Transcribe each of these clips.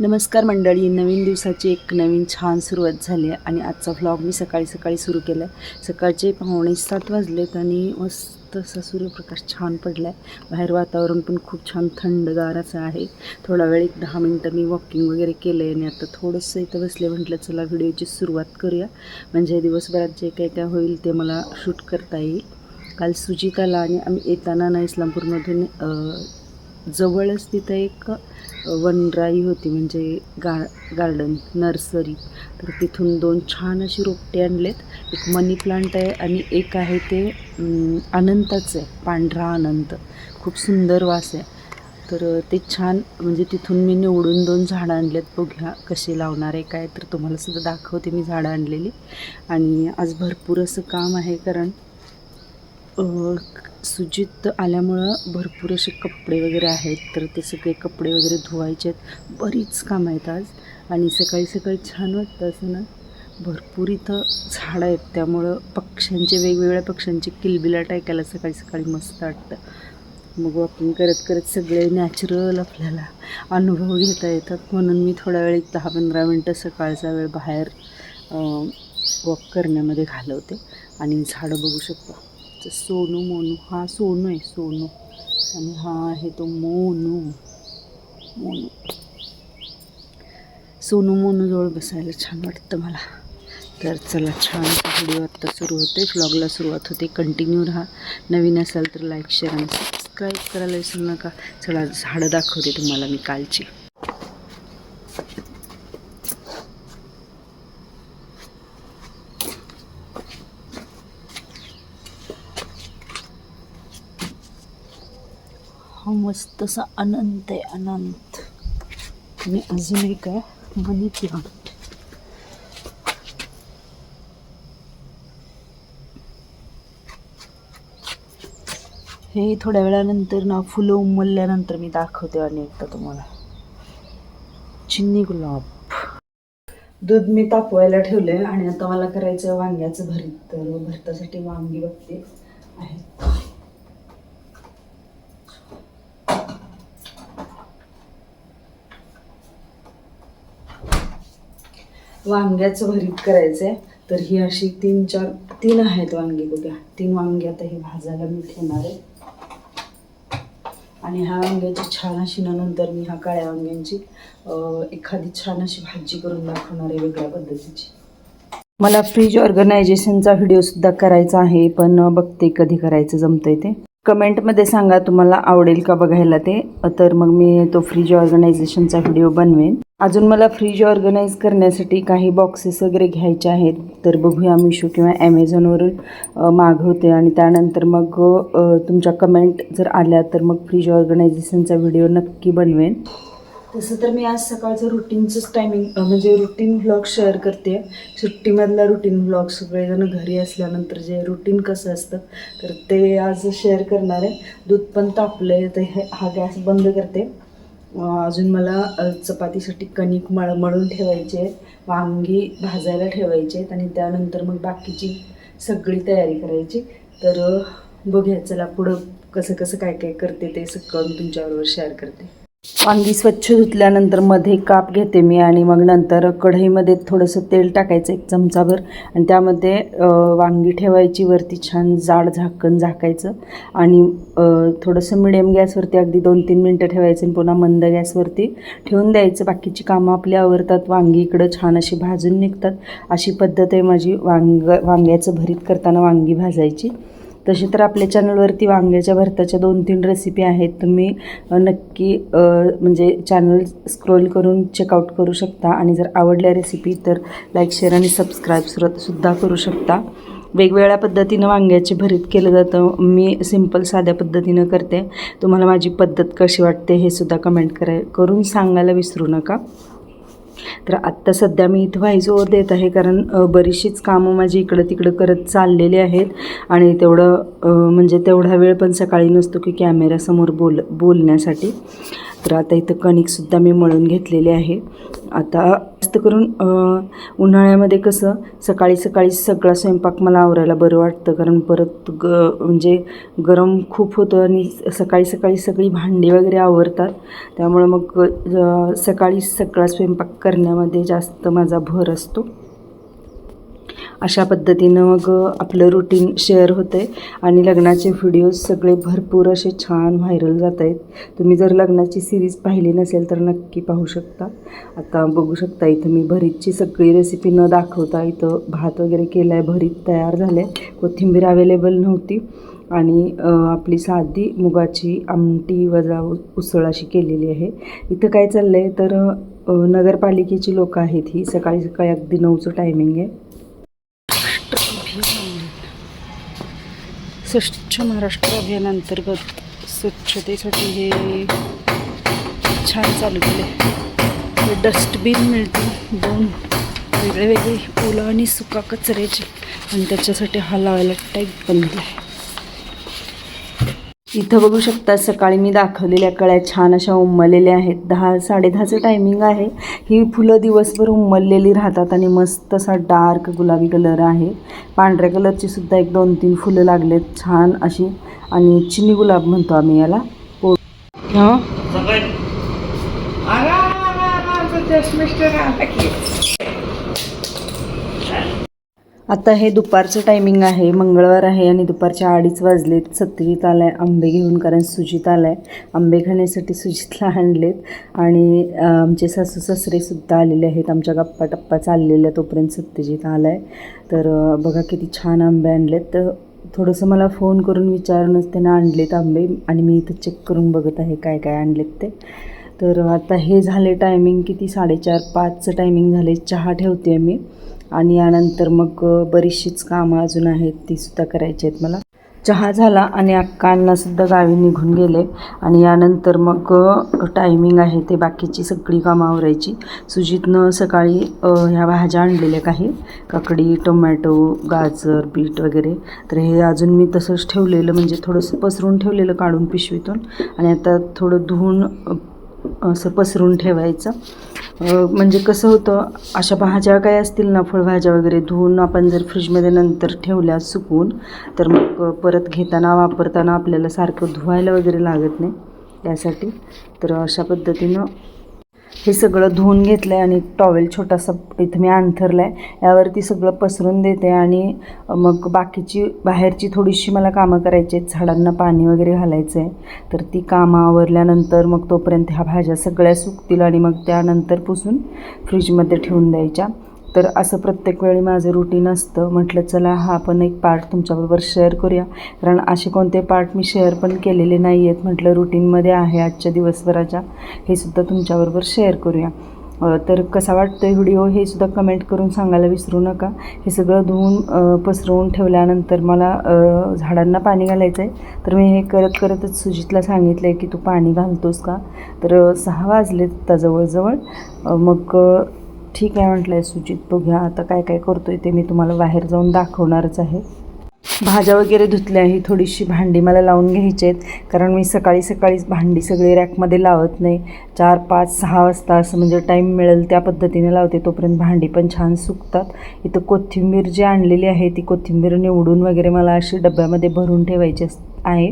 नमस्कार मंडळी नवीन दिवसाची एक नवीन छान सुरुवात झाली आहे आणि आजचा व्लॉग मी सकाळी सकाळी सुरू केला आहे सकाळचे पावणे सात वाजलेत आणि मस्त असा सूर्यप्रकाश छान पडला आहे बाहेर वातावरण पण खूप छान थंडगार असं आहे. थोडा वेळ एक दहा मिनटं मी वॉकिंग वगैरे केलं आहे आणि आता थोडंसं इथं बसले म्हटलं चला व्हिडिओची सुरुवात करूया. म्हणजे दिवसभरात जे काही काय होईल ते मला शूट करता येईल. काल सुजिताला आणि आम्ही येताना ना इस्लामपूरमधून जवळच तिथं एक वनराई होती म्हणजे गा गार्डन नर्सरी. तर तिथून दोन छान अशी रोपटे आणलेत. एक मनी प्लांट आहे आणि एक आहे ते अनंताचं आहे पांढरा अनंत. खूप सुंदर वास आहे. तर ते छान म्हणजे तिथून मी निवडून दोन झाडं आणलेत. बघ्या कसे लावणार आहे काय? तर तुम्हाला सुद्धा दाखवते मी झाडं आणलेली. आणि आज भरपूर असं काम आहे कारण सुजित आल्यामुळं भरपूर असे कपडे वगैरे आहेत तर ते सगळे कपडे वगैरे धुवायचे आहेत. बरीच कामं आहेत आज आणि सकाळी सकाळी छान वाटतं असं ना. भरपूर इथं झाडं आहेत त्यामुळं पक्ष्यांचे वेगवेगळ्या पक्ष्यांचे किलबिलाट ऐकायला सकाळी सकाळी मस्त वाटतं. मग वॉकिंग करत करत सगळे नॅचरल आपल्याला अनुभव घेता येतात. म्हणून मी थोडा वेळ एक दहा पंधरा मिनटं सकाळचा वेळ बाहेर वॉक करण्यामध्ये घालवते आणि झाडं बघू शकतो. तर सोनू मोनू. हा सोनू आहे सोनू. आणि हा आहे तो मोनू. मोनू. सोनू मोनू जवळ बसायला छान वाटतं मला. तर चला छान व्हिडिओ आत्ता सुरू होते. व्लॉगला सुरुवात होते. कंटिन्यू राहा. नवीन असाल तर लाईक शेअर आणि सबस्क्राईब करायला विसरू नका. चला झाडं दाखवते तुम्हाला मी कालची. मस्त असा अनंत आहे अनंत. आणि अजून एक आहे मनी प्लांट हे थोड्या वेळानंतर ना फुलं उमलल्यानंतर मी दाखवते आणि एकदा तुम्हाला. चिन्नी गुलाब. दूध मी तापवायला ठेवलंय आणि आता मला करायचं वांग्याचं भरीत. तर भरतासाठी वांगी बघते. आहेत. वांग्याचं भरीत करायचं आहे तर ही अशी तीन चार तीन आहेत वांगी बघा. तीन वांगी आता ही भाजायला मी ठेवणार आहे. आणि ह्या वांग्याची छान अशी नंतर मी ह्या काळ्या वांग्यांची एखादी छान अशी भाजी करून दाखवणार आहे वेगळ्या पद्धतीची. मला फ्रीज ऑर्गनायझेशनचा व्हिडिओसुद्धा करायचा आहे पण बघते कधी करायचं जमतंय ते. कमेंटमध्ये सांगा तुम्हाला आवडेल का बघायला ते. तर मग मी तो फ्रीज ऑर्गनायझेशनचा व्हिडिओ बनवेन. अजून मला फ्रीज ऑर्गनाईज करण्यासाठी काही बॉक्सेस वगैरे घ्यायचे आहेत तर बघूया मिशो किंवा ॲमेझॉनवरून मागवते. आणि त्यानंतर मग तुमच्या कमेंट जर आल्या तर मग फ्रीज ऑर्गनायझेशनचा व्हिडिओ नक्की बनवेन. तसं तर मी आज सकाळचं रुटीनचंच टायमिंग म्हणजे रुटीन व्लॉग शेअर करते सुट्टीमधला रुटीन व्लॉग सगळेजण घरी असल्यानंतर जे रुटीन कसं असतं तर ते आज शेअर करणार आहे. दूध पण तापलं आहे तर हा गॅस बंद करते. अजून मला चपातीसाठी कणिक मळ मळून ठेवायचे आहे. वांगी भाजायला ठेवायचे आहेत आणि त्यानंतर मग बाकीची सगळी तयारी करायची. तर बघूया चला पुढं कसं कसं काय काय करते ते सगळं तुमच्याबरोबर शेअर करते. वांगी स्वच्छ धुतल्यानंतरमध्ये काप घेते मी आणि मग नंतर कढईमध्ये थोडंसं तेल टाकायचं एक चमचाभर आणि त्यामध्ये वांगी ठेवायची वरती छान जाड झाकण झाकायचं आणि थोडंसं मिडियम गॅसवरती अगदी दोन तीन मिनटं ठेवायचं आणि पुन्हा मंद गॅसवरती ठेवून द्यायचं. बाकीची कामं आपली आवरतात वांगी इकडं छान अशी भाजून निघतात. अशी पद्धत आहे माझी वांग वांग्याचं भरीत करताना वांगी भाजायची. तसे तर आपल्या चॅनलवरती वांग्याच्या भरताच्या दोन तीन रेसिपी आहेत. तुम्ही नक्की म्हणजे चॅनल स्क्रोल करून चेकआउट करू शकता. आणि जर आवडल्या रेसिपी तर लाईक शेअर आणि सबस्क्राईब सुर सुद्धा करू शकता. वेगवेगळ्या पद्धतीनं वांग्याचे भरीत केलं जातं. मी सिंपल साध्या पद्धतीनं करते. तुम्हाला माझी पद्धत कशी वाटते हे सुद्धा कमेंट कराय करून सांगायला विसरू नका. तर आत्ता सध्या मी इथं व्हाईस देत आहे कारण बरीचशीच कामं माझी इकडं तिकडं करत चाललेली आहेत. आणि तेवढं म्हणजे तेवढा वेळ पण सकाळी नसतो की कॅमेऱ्यासमोर बोल बोलण्यासाठी. तर आता इथं कणिकसुद्धा मी मळून घेतलेले आहे. आता जास्त करून उन्हाळ्यामध्ये कसं सकाळी सकाळी सगळा स्वयंपाक मला आवरायला बरं वाटतं. कारण परत ग म्हणजे गरम खूप होतं आणि सकाळी सकाळी सगळी भांडी वगैरे आवरतात. त्यामुळं मग सकाळी सगळा स्वयंपाक करण्यामध्ये जास्त माझा भर असतो. अशा पद्धतीनं मग आपलं रुटीन शेअर होतं आहे आणि लग्नाचे व्हिडिओज सगळे भरपूर असे छान व्हायरल जात आहेत. तुम्ही जर लग्नाची सिरीज पाहिली नसेल तर नक्की पाहू शकता. आता बघू शकता इथं मी भरीतची सगळी रेसिपी न दाखवता इथं भात वगैरे केला आहे भरीत तयार झालं आहे कोथिंबीर अवेलेबल नव्हती. आणि आपली साधी मुगाची आमटी वजा उसळ अशी केलेली आहे. इथं काय चाललं आहे तर नगरपालिकेची लोकं आहेत ही. सकाळी सकाळी अगदी नऊचं टायमिंग आहे. स्वच्छ महाराष्ट्र अभियानांतर्गत स्वच्छतेसाठी हे छान चालू केले डस्टबिन मिळतील दोन वेगळे वेगळे ओला आणि सुका कचऱ्याचे. आणि त्याच्यासाठी हा लावायला टाईप बनलेला आहे इथं बघू शकता सकाळी मी दाखवलेल्या कळ्या छान अशा उमललेल्या आहेत. दहा साडेदहाचं टायमिंग आहे. ही फुलं दिवसभर उमललेली राहतात आणि मस्त असा डार्क गुलाबी कलर आहे. पांढऱ्या कलरची सुद्धा एक दोन तीन फुलं लागलेत छान अशी. आणि चिनी गुलाब म्हणतो आम्ही याला. पो हां आता हे दुपारचं टायमिंग आहे. मंगळवार आहे आणि दुपारच्या अडीच वाजलेत. सत्यजित आहे आंबे घेऊन कारण सुजित आला आहे आंबे खाण्यासाठी सुजितला आणलेत. आणि आमचे सासू सासरेसुद्धा आलेले आहेत. आमच्या गप्पा टप्पा चाललेल्या तोपर्यंत सत्यजित आहे तर बघा किती छान आंबे आणलेत. तर थोडंसं मला फोन करून विचारूनच त्यांना आणलेत आंबे. आणि मी इथं चेक करून बघत आहे काय काय आणलेत ते. तर आता हे झाले टायमिंग किती? साडेचार पाचचं टायमिंग झाले चहा ठेवते मी. आणि यानंतर मग बरीचशीच कामं अजून आहेत ती सुद्धा करायची आहेत मला. चहा झाला आणि अक्कांनासुद्धा गावी निघून गेले. आणि यानंतर मग टायमिंग आहे ते बाकीची सगळी कामं आवरायची. सुजितनं सकाळी ह्या भाज्या आणलेल्या काही. काकडी टोमॅटो गाजर बीट वगैरे. तर हे अजून मी तसंच ठेवलेलं म्हणजे थोडंसं पसरून ठेवलेलं काढून पिशवीतून. आणि आता थोडं धुवून असं पसरून ठेवायचं. म्हणजे कसं होतं अशा भाज्या काय असतील ना फळभाज्या वगैरे धुवून आपण जर फ्रीजमध्ये नंतर ठेवल्या सुकून तर मग परत घेताना वापरताना आपल्याला सारखं धुवायला वगैरे लागत नाही त्यासाठी तर अशा पद्धतीनं हे सगळं धुवून घेतलं आहे आणि टॉवेल छोटासा इथं मी अंथरला आहे यावरती सगळं पसरून देते आणि मग बाकीची बाहेरची थोडीशी मला कामं करायची आहेत. झाडांना पाणी वगैरे घालायचं आहे तर ती कामं आवरल्यानंतर मग तोपर्यंत ह्या भाज्या सगळ्या सुकतील आणि मग त्यानंतर पुसून फ्रीजमध्ये ठेवून द्यायच्या. तर असं प्रत्येक वेळी माझं रुटीन असतं. म्हटलं चला हा पण एक पार्ट तुमच्याबरोबर शेअर करूया. कारण असे कोणते पार्ट मी शेअर पण केलेले नाही आहेत म्हटलं रुटीनमध्ये आहे आजच्या दिवसभराच्या. हे सुद्धा तुमच्याबरोबर शेअर करूया. तर कसा वाटतो व्हिडिओ हे सुद्धा कमेंट करून सांगायला विसरू नका. हे सगळं धुवून पसरवून ठेवल्यानंतर मला झाडांना पाणी घालायचं आहे तर मी हे करत करतच सुजितला सांगितलं आहे की तू पाणी घालतोस का? तर सहा वाजले त्याजवळजवळ जवळजवळ. मग ठीक आहे म्हटलं आहे सुचित बघ्या आता काय काय करतोय ते मी तुम्हाला बाहेर जाऊन दाखवणारच आहे. भाज्या वगैरे धुतल्या ही थोडीशी भांडी मला लावून घ्यायची आहेत कारण मी सकाळी सकाळीच भांडी सगळी रॅकमध्ये लावत नाही. चार पाच सहा वाजता असं म्हणजे टाईम मिळेल त्या पद्धतीने लावते तोपर्यंत भांडी पण छान सुकतात. इथं कोथिंबीर जी आणलेली आहे ती कोथिंबीर निवडून वगैरे मला अशी डब्यामध्ये भरून ठेवायची अस- आहे.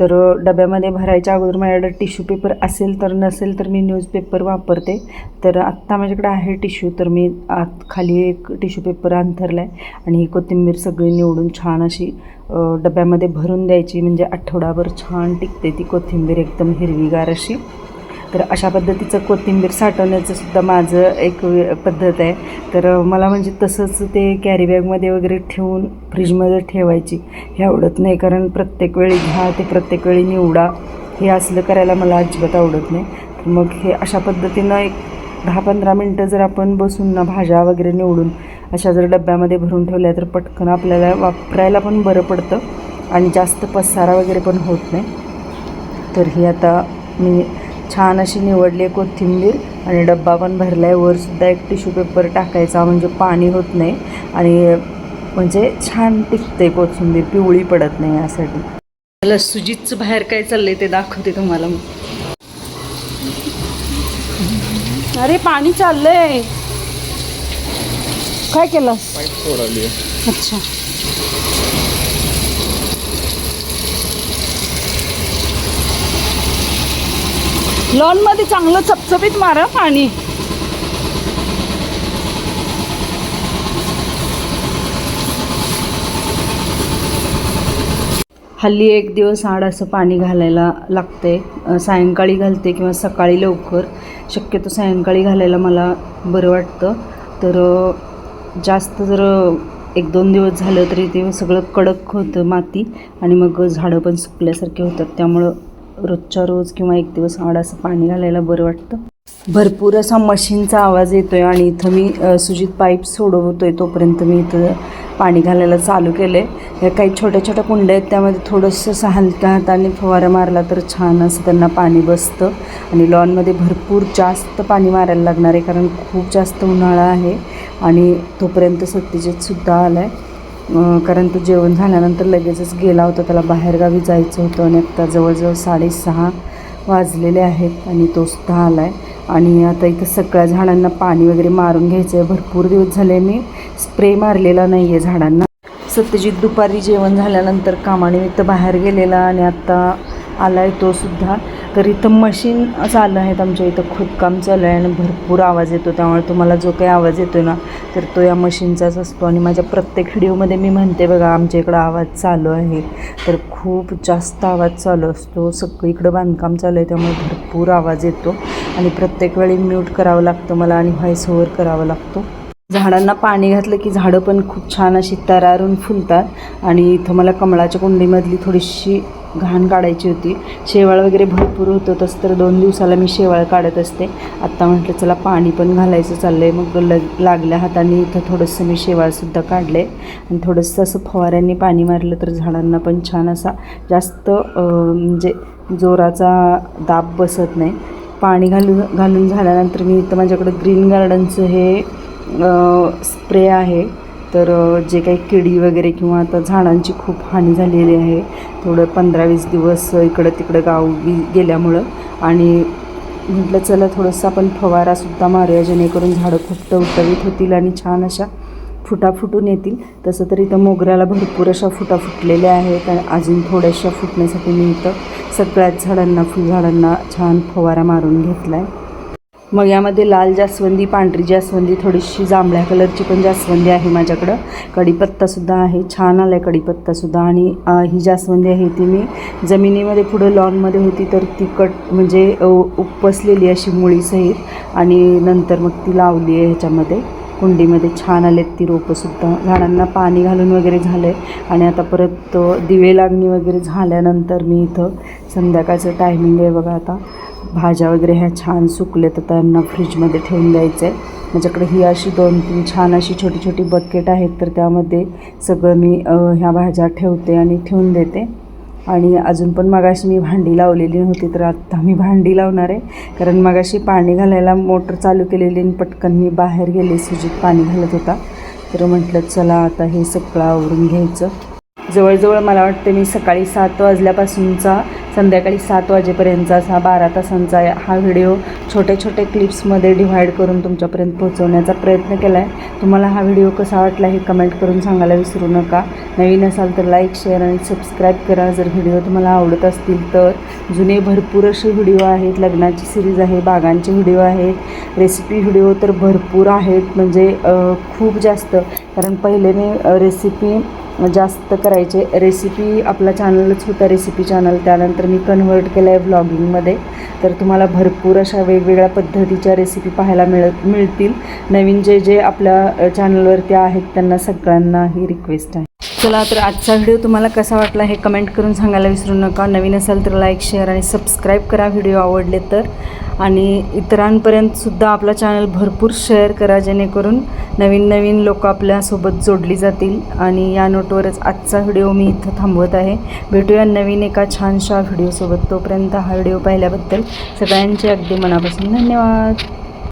तर डब्यामध्ये भरायच्या अगोदर माझ्याकडे टिश्यू पेपर असेल तर नसेल तर मी न्यूजपेपर वापरते. तर आत्ता माझ्याकडे आहे टिश्यू तर मी आत खाली एक टिश्यू पेपर अंथरला आहे आणि ही कोथिंबीर सगळी निवडून छान अशी डब्यामध्ये भरून द्यायची. म्हणजे आठवडाभर छान टिकते ती कोथिंबीर एकदम हिरवीगार अशी. तर अशा पद्धतीचं कोथिंबीर साठवण्याचं सुद्धा माझं एक पद्धत आहे. तर मला म्हणजे तसंच ते कॅरीबॅगमध्ये वगैरे ठेवून फ्रीजमध्ये ठेवायची हे आवडत नाही. कारण प्रत्येक वेळी घ्या ते प्रत्येक वेळी निवडा. हे असलं करायला मला अजिबात आवडत नाही. तर मग हे अशा पद्धतीनं एक दहा पंधरा मिनटं जर आपण बसून ना भाज्या वगैरे निवडून अशा जर डब्यामध्ये भरून ठेवल्या तर पटकन आपल्याला वापरायला पण बरं पडतं आणि जास्त पसारा वगैरे पण होत नाही. तर ही आता मी छान अशी निवडली आहे कोथिंबीर आणि डब्बा पण भरला आहे वरसुद्धा एक टिश्यू पेपर टाकायचा म्हणजे पाणी होत नाही आणि म्हणजे छान टिकते कोथिंबीर पिवळी पडत नाही यासाठी. मला सुजितचं बाहेर काय चाललंय ते दाखवते तुम्हाला मग. अरे पाणी चाललंय. काय केलं अच्छा. लॉनमध्ये चांगलं चपचपीत मारा पाणी. हल्ली एक दिवस आड असं पाणी घालायला लागते सायंकाळी घालते किंवा सकाळी लवकर. शक्यतो सायंकाळी घालायला मला बरं वाटतं. तर जास्त जर एक दोन दिवस झालं तरी ते सगळं कडक होतं माती आणि मग झाडं पण सुकल्यासारखे होतात. त्यामुळं रोजच्या रोज किंवा एक दिवस आड असं पाणी घालायला बरं वाटतं? भरपूर असा मशीनचा आवाज येतो आहे आणि इथं मी सुजित पाईप सोडवतो आहे तोपर्यंत मी इथं पाणी घालायला चालू केलं आहे ह्या काही छोट्या छोट्या कुंड्या आहेत त्यामध्ये थोडंसं असं हलक्या हाताने फवारा मारला तर छान असं त्यांना पाणी बसतं. आणि लॉनमध्ये भरपूर जास्त पाणी मारायला लागणार आहे कारण खूप जास्त उन्हाळा आहे आणि तोपर्यंत सत्यजितसुद्धा आला आहे कारण तो जेवण झाल्यानंतर लगेचच गेला होता. त्याला बाहेरगावी जायचं होतं आणि आत्ता जवळजवळ साडेसहा वाजलेले आहेत आणि तो सुद्धा आला आहे आणि आता इथं सगळ्या झाडांना पाणी वगैरे मारून घ्यायचं आहे भरपूर दिवस झाले मी स्प्रे मारलेला नाही आहे झाडांना. सत्यजित दुपारी जेवण झाल्यानंतर कामानिमित्त बाहेर गेलेला आणि आत्ता आला आहे तो सुद्धा. तर इथं मशीन चालू आहेत आमच्या इथं. खोदकाम चालू आहे आणि भरपूर आवाज येतो. त्यामुळे तुम्हाला जो काही आवाज येतो ना तर तो या मशीनचाच असतो. आणि माझ्या प्रत्येक व्हिडिओमध्ये मी म्हणते बघा आमच्या इकडं आवाज चालू आहे. तर खूप जास्त आवाज चालू असतो. सगळीकडं बांधकाम चालू आहे त्यामुळे भरपूर आवाज येतो. आणि प्रत्येक वेळी म्यूट करावं लागतं मला आणि व्हॉईस ओव्हर करावा लागतो. झाडांना पाणी घातलं की झाडं पण खूप छान अशी तरारून फुलतात. आणि इथं मला कमळाच्या कुंडीमधली थोडीशी घाण काढायची होती. शेवाळ वगैरे भरपूर होतं तसं तर दोन दिवसाला मी शेवाळ काढत असते. आत्ता म्हटलं चला पाणी पण घालायचं चाललं आहे मग लग लागल्या हाताने इथं थोडंसं मी शेवाळसुद्धा काढलं आहे आणि थोडंसं असं फवाऱ्यांनी पाणी मारलं तर झाडांना पण छान असा जास्त म्हणजे जोराचा दाब बसत नाही. पाणी घालून घालून झाल्यानंतर मी इथं माझ्याकडं ग्रीन गार्डनचं हे स्प्रे आहे. तर जे काही किडी वगैरे किंवा आता झाडांची खूप हानी झालेली आहे. थोडं पंधरा वीस दिवस इकडं तिकडं गावी गेल्यामुळं. आणि म्हटलं चला थोडंसं आपण फवारासुद्धा मारूया जेणेकरून झाडं खूप टवटवीत होतील आणि छान अशा फुटा फुटून येतील. तसं तर इथं मोगऱ्याला भरपूर अशा फुटा फुटलेल्या आहेत आणि अजून थोड्याशा फुटण्यासाठी मी इथं सगळ्याच झाडांना फुलझाडांना छान फवारा मारून घेतला आहे मग यामध्ये लाल जास्वंदी पांढरी जास्वंदी थोडीशी जांभळ्या कलरची पण जास्वंदी आहे माझ्याकडं. कढीपत्तासुद्धा आहे छान आला आहे कढीपत्तासुद्धा आणि ही जास्वंदी आहे ती मी जमिनीमध्ये पुढं लॉनमध्ये होती तर ती कट म्हणजे उपसलेली अशी मुळीसहित आणि नंतर मग ती लावली आहे ह्याच्यामध्ये. कुंडीमध्ये छान आलेत ती रोपंसुद्धा झाडांना पाणी घालून वगैरे झालं आहे आणि आता परत दिवे लागणी वगैरे झाल्यानंतर मी इथं संध्याकाळचं टायमिंग आहे बघा आता. भाज्या वगैरे ह्या छान सुकले तर त्यांना फ्रीजमध्ये ठेवून द्यायचं आहे माझ्याकडे ही अशी दोन तीन छान अशी छोटी छोटी बकेट आहेत. तर त्यामध्ये सगळं मी ह्या भाज्या ठेवते आणि ठेवून देते. आणि अजून पण मगाशी मी भांडी लावलेली नव्हती तर आत्ता मी भांडी लावणार आहे. कारण मगाशी पाणी घालायला मोटर चालू केलेली आणि पटकन मी बाहेर गेले सुजीत पाणी घालत होता. तर म्हटलं चला आता हे सगळं आवरून घ्यायचं. जवळजवळ मला वाटतं मी सकाळी सात वाजल्यापासूनचा संध्याकाळी सात वाजेपर्यंतचा असा बारा तासांचा हा व्हिडिओ छोट्या छोट्या क्लिप्समध्ये डिव्हाइड करून तुमच्यापर्यंत पोहोचवण्याचा प्रयत्न केला आहे तुम्हाला हा व्हिडिओ कसा वाटला हे कमेंट करून सांगायला विसरू नका. नवीन असाल तर लाईक शेअर आणि सबस्क्राईब करा. जर व्हिडिओ तुम्हाला आवडत असतील तर जुने भरपूर असे व्हिडिओ आहेत. लग्नाची सिरीज आहे बागांचे व्हिडिओ आहेत. रेसिपी व्हिडिओ तर भरपूर आहेत. म्हणजे खूप जास्त. कारण पहिले मी रेसिपी जास्त करायचे रेसिपी आपला चॅनलच होता रेसिपी चॅनल त्यानंतर मी कन्व्हर्ट केलं आहे व्लॉगिंगमध्ये तर तुम्हाला भरपूर अशा वेगवेगळ्या पद्धतीच्या रेसिपी पाहायला मिळत मिळतील. नवीन जे जे आपल्या चॅनलवरती आहेत त्यांना सगळ्यांना ही रिक्वेस्ट आहे. चला तर आजचा व्हिडिओ तुम्हाला कसा वाटला हे कमेंट करून सांगायला विसरू नका. नवीन असाल तर लाईक शेअर आणि सबस्क्राईब करा व्हिडिओ आवडले तर. आणि इतरांपर्यंत सुद्धा आपला चॅनल भरपूर शेअर करा जेणेकरून नवीन नवीन लोक आपल्यासोबत जोडली जातील. आणि या नोटवरच आजचा व्हिडिओ मी इथं थांबवत आहे. भेटूया नवीन एका छानशा व्हिडिओसोबत तोपर्यंत हा व्हिडिओ पाहिल्याबद्दल सगळ्यांचे अगदी मनापासून धन्यवाद.